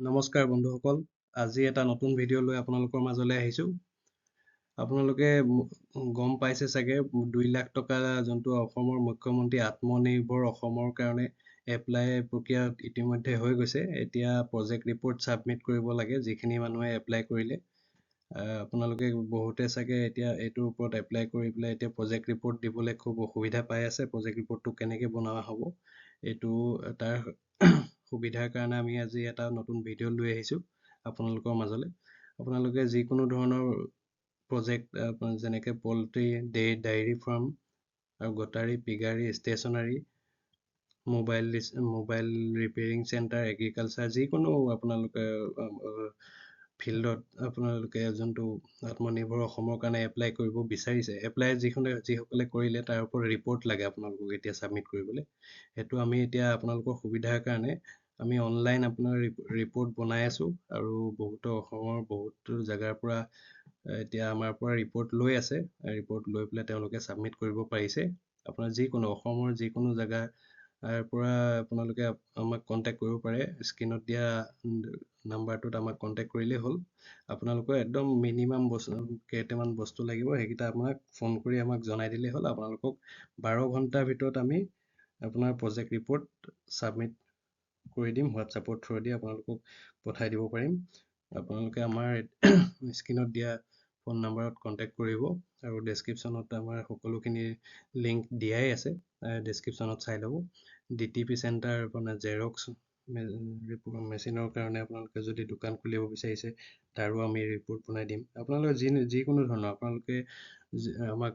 নমস্কাৰ বন্ধুসকল। আজি এটা নতুন ভিডিঅ' লৈ আপোনালোকৰ মাজলৈ আহিছোঁ। আপোনালোকে গম পাইছে চাগে দুই লাখ টকা যোনটো অসমৰ মুখ্যমন্ত্ৰী আত্মনিৰ্ভৰ অসমৰ কাৰণে এপ্লাই প্ৰক্ৰিয়া ইতিমধ্যে হৈ গৈছে। এতিয়া প্ৰজেক্ট ৰিপৰ্ট ছাবমিট কৰিব লাগে যিখিনি মানুহে এপ্লাই কৰিলে। আপোনালোকে বহুতে চাগে এতিয়া এইটোৰ ওপৰত এপ্লাই কৰি পেলাই এতিয়া প্ৰজেক্ট ৰিপৰ্ট দিবলৈ খুব অসুবিধা পাই আছে। প্ৰজেক্ট ৰিপৰ্টটো কেনেকৈ বনোৱা হ'ব এইটো তাৰ সুবিধাৰ কাৰণে আমি আজি এটা নতুন ভিডিঅ' লৈ আহিছোঁ আপোনালোকৰ মাজলৈ। আপোনালোকে যিকোনো ধৰণৰ প্ৰজেক্ট যেনেকৈ পল্ট্ৰি ডে ডায়েৰী ফাৰ্ম আৰু goatery piggery stationery mobile mobile repairing centre agriculture যিকোনো আপোনালোকে ফিল্ডত আপোনালোকে যোনটো আত্মনিৰ্ভৰ অসমৰ কাৰণে এপ্লাই কৰিব বিচাৰিছে এপ্লাই যিখনে যিসকলে কৰিলে তাৰ ওপৰত ৰিপৰ্ট লাগে আপোনালোকক এতিয়া ছাবমিট কৰিবলৈ। সেইটো আমি এতিয়া আপোনালোকৰ সুবিধাৰ কাৰণে আমি অনলাইন আপোনাৰ ৰিপৰ্ট বনাই আছোঁ আৰু বহুতো অসমৰ বহুতো জেগাৰ পৰা এতিয়া আমাৰ পৰা ৰিপৰ্ট লৈ আছে। ৰিপৰ্ট লৈ পেলাই তেওঁলোকে ছাবমিট কৰিব পাৰিছে। আপোনাৰ যিকোনো অসমৰ যিকোনো জেগাৰ পৰা আপোনালোকে আমাক কণ্টেক্ট কৰিব পাৰে। স্ক্ৰীণত দিয়া নাম্বাৰটোত আমাক কণ্টেক্ট কৰিলেই হ'ল। আপোনালোকৰ একদম মিনিমাম বস্তু কেইটামান বস্তু লাগিব সেইকেইটা আপোনাক ফোন কৰি আমাক জনাই দিলেই হ'ল। আপোনালোকক বাৰ ঘণ্টাৰ ভিতৰত আমি আপোনাৰ প্ৰজেক্ট ৰিপৰ্ট ছাবমিট কৰি দিম হোৱাটছআপৰ থ্ৰুৱেদি আপোনালোকক পঠাই দিব পাৰিম। আপোনালোকে আমাৰ স্ক্ৰীণত দিয়া ফোন নাম্বাৰত কণ্টেক্ট কৰিব আৰু ডেছক্ৰিপশ্যনত আমাৰ সকলোখিনি লিংক দিয়াই আছে ডেছক্ৰিপশ্যনত চাই ল'ব। ডি টি পি চেণ্টাৰ আপোনাৰ জেৰক্স মেচিনৰ কাৰণে আপোনালোকে যদি দোকান খুলিব বিচাৰিছে তাৰো আমি ৰিপৰ্ট বনাই দিম। আপোনালোকে যি যিকোনো ধৰণৰ আপোনালোকে আমাক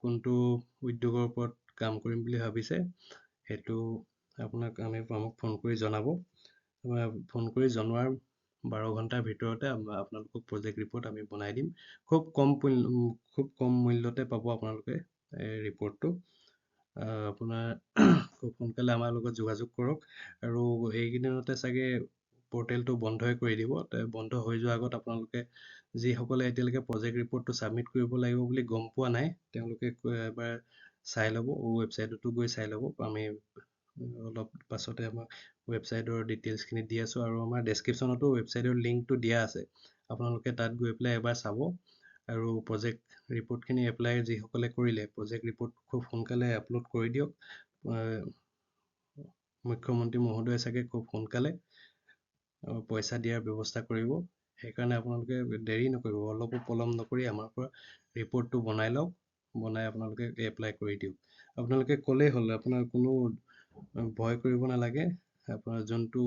কোনটো উদ্যোগৰ ওপৰত কাম কৰিম বুলি ভাবিছে সেইটো আপোনাক আমি আমাক ফোন কৰি জনাব। ফোন কৰি জনোৱাৰ বাৰ ঘণ্টাৰ ভিতৰতে আপোনালোকক প্ৰজেক্ট ৰিপৰ্ট আমি বনাই দিম। খুব কম খুব কম মূল্যতে পাব আপোনালোকে এই ৰিপৰ্টটো আপোনাৰ খুব সোনকালে আমাৰ লগত যোগাযোগ কৰক। আৰু এইকেইদিনতে চাগে পৰ্টেলটো বন্ধই কৰি দিব। বন্ধ হৈ যোৱাৰ আগত আপোনালোকে যিসকলে এতিয়ালৈকে প্ৰজেক্ট ৰিপৰ্টটো ছাবমিট কৰিব লাগিব বুলি গম পোৱা নাই তেওঁলোকে এবাৰ চাই ল'ব ৱেবছাইটতো গৈ চাই ল'ব। আমি অলপ পাছতে আমাক ৱেবছাইটৰ ডিটেইলছখিনি দি আছোঁ আৰু আমাৰ ডেছক্ৰিপশ্যনতো ৱেবছাইটৰ লিংকটো দিয়া আছে। আপোনালোকে তাত গৈ পেলাই এবাৰ চাব আৰু প্ৰজেক্ট ৰিপৰ্টখিনি এপ্লাই যিসকলে কৰিলে প্ৰজেক্ট ৰিপৰ্ট খুব সোনকালে আপলোড কৰি দিয়ক। মুখ্যমন্ত্ৰী মহোদয়ে চাগে খুব সোনকালে পইচা দিয়াৰ ব্যৱস্থা কৰিব। সেইকাৰণে আপোনালোকে দেৰি নকৰিব অলপো পলম নকৰি আমাৰ পৰা ৰিপৰ্টটো বনাই লওক বনাই আপোনালোকে এপ্লাই কৰি দিয়ক। আপোনালোকে ক'লেই হ'ল আপোনাৰ কোনো ভয় কৰিব নালাগে। আপোনাৰ যোনটো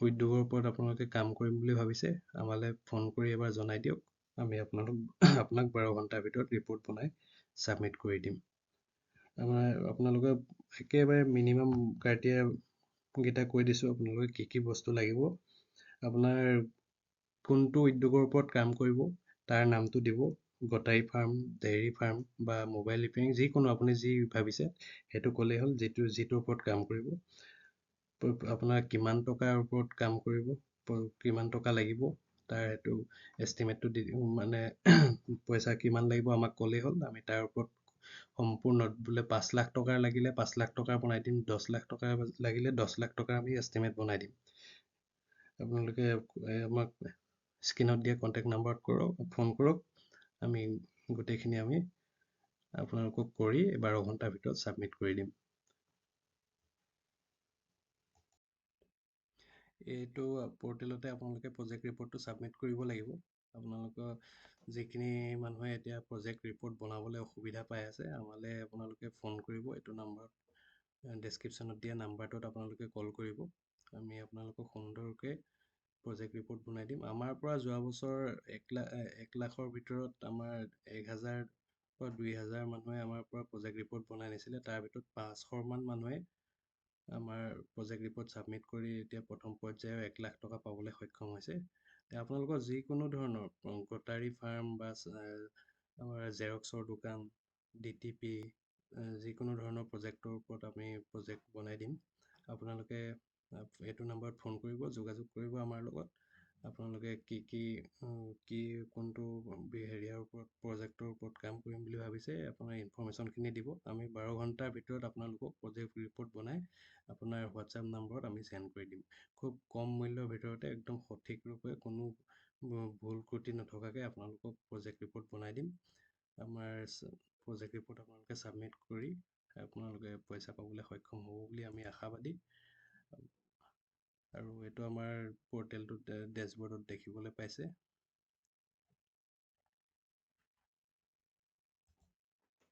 উদ্যোগৰ ওপৰত আপোনালোকে কাম কৰিম বুলি ভাবিছে আমালৈ ফোন কৰি এবাৰ জনাই দিয়ক। আমি আপোনালোক আপোনাক বাৰ ঘণ্টাৰ ভিতৰত ৰিপৰ্ট বনাই ছাবমিট কৰি দিম। আমাৰ আপোনালোকে একেবাৰে মিনিমাম ক্ৰাইটেৰিয়াকেইটা কৈ দিছোঁ আপোনালোকে কি কি বস্তু লাগিব। আপোনাৰ কোনটো উদ্যোগৰ ওপৰত কাম কৰিব তাৰ নামটো দিব। গটাৰী ফাৰ্ম ডেইৰী ফাৰ্ম বা মোবাইল ৰিপেয়াৰিং যিকোনো আপুনি যি ভাবিছে সেইটো ক'লেই হ'ল যিটো যিটোৰ ওপৰত কাম কৰিব। আপোনাৰ কিমান টকাৰ ওপৰত কাম কৰিব কিমান টকা লাগিব তাৰ সেইটো এষ্টিমেটটো দি মানে পইচা কিমান লাগিব আমাক ক'লেই হ'ল। আমি তাৰ ওপৰত সম্পূৰ্ণ বোলে পাঁচ লাখ টকাৰ লাগিলে পাঁচ লাখ টকাৰ বনাই দিম দহ লাখ টকাৰ লাগিলে দহ লাখ টকাৰ আমি এষ্টিমেট বনাই দিম। আপোনালোকে আমাক স্ক্ৰীণত দিয়া কণ্টেক্ট নাম্বাৰত কৰক ফোন কৰক। আমি গোটেইখিনি আমি আপোনালোকক কৰি বাৰ ঘণ্টাৰ ভিতৰত ছাবমিট কৰি দিম। এইটো পৰ্টেলতে আপোনালোকে প্ৰজেক্ট ৰিপৰ্টটো ছাবমিট কৰিব লাগিব। আপোনালোকৰ যিখিনি মানুহে এতিয়া প্ৰজেক্ট ৰিপৰ্ট বনাবলৈ অসুবিধা পাই আছে আমালৈ আপোনালোকে ফোন কৰিব এইটো নাম্বাৰত ডেছক্ৰিপশ্যনত দিয়া নাম্বাৰটোত আপোনালোকে কল কৰিব। আমি আপোনালোকক সুন্দৰকৈ প্ৰজেক্ট ৰিপৰ্ট বনাই দিম। আমাৰ পৰা যোৱা বছৰ এক লাখ এক লাখৰ ভিতৰত আমাৰ এক হাজাৰ পৰা দুই হাজাৰ মানুহে আমাৰ পৰা প্ৰজেক্ট ৰিপৰ্ট বনাই নিছিলে। তাৰ ভিতৰত পাঁচশমান মানুহে আমাৰ প্ৰজেক্ট ৰিপৰ্ট ছাবমিট কৰি এতিয়া প্ৰথম পৰ্যায়ৰ এক লাখ টকা পাবলৈ সক্ষম হৈছে। আপোনালোকৰ যিকোনো ধৰণৰ কটাৰী ফাৰ্ম বা আমাৰ জেৰক্সৰ দোকান ডি টি পি যিকোনো ধৰণৰ প্ৰজেক্টৰ ওপৰত আমি প্ৰজেক্ট বনাই দিম। আপোনালোকে এইটো নাম্বাৰত ফোন কৰিব যোগাযোগ কৰিব আমাৰ লগত। আপোনালোকে কি কি কি কোনটো হেৰিয়াৰ ওপৰত প্ৰজেক্টৰ ওপৰত কাম কৰিম বুলি ভাবিছে আপোনাৰ ইনফৰমেশ্যনখিনি দিব। আমি বাৰ ঘণ্টাৰ ভিতৰত আপোনালোকক প্ৰজেক্ট ৰিপৰ্ট বনাই আপোনাৰ হোৱাটছআপ নম্বৰত আমি চেণ্ড কৰি দিম। খুব কম মূল্যৰ ভিতৰতে একদম সঠিক ৰূপে কোনো ভুল ক্ৰুটি নথকাকৈ আপোনালোকক প্ৰজেক্ট ৰিপৰ্ট বনাই দিম। আমাৰ প্ৰজেক্ট ৰিপৰ্ট আপোনালোকে ছাবমিট কৰি আপোনালোকে পইচা পাবলৈ সক্ষম হ'ব বুলি আমি আশাবাদী। আৰু এইটো আমাৰ পৰ্টেলটোত ডেছবৰ্ডত দেখিবলৈ পাইছে।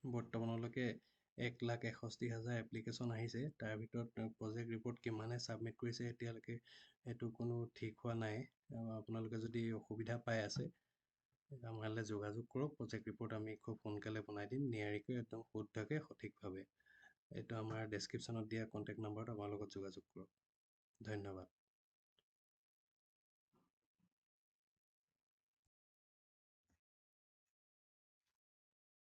বৰ্তমানলৈকে এক লাখ এষষ্ঠি হাজাৰ এপ্লিকেশ্যন আহিছে। তাৰ ভিতৰত প্ৰজেক্ট ৰিপৰ্ট কিমানে ছাবমিট কৰিছে এতিয়ালৈকে সেইটো কোনো ঠিক হোৱা নাই। আপোনালোকে যদি অসুবিধা পাই আছে আমালৈ যোগাযোগ কৰক। প্ৰজেক্ট ৰিপৰ্ট আমি খুব সোনকালে বনাই দিম নিয়াৰিকৈ একদম শুদ্ধকৈ সঠিকভাৱে। এইটো আমাৰ ডেছক্ৰিপশ্যনত দিয়া কণ্টেক্ট নম্বৰত আমাৰ লগত যোগাযোগ কৰক। ধন্যবাদ।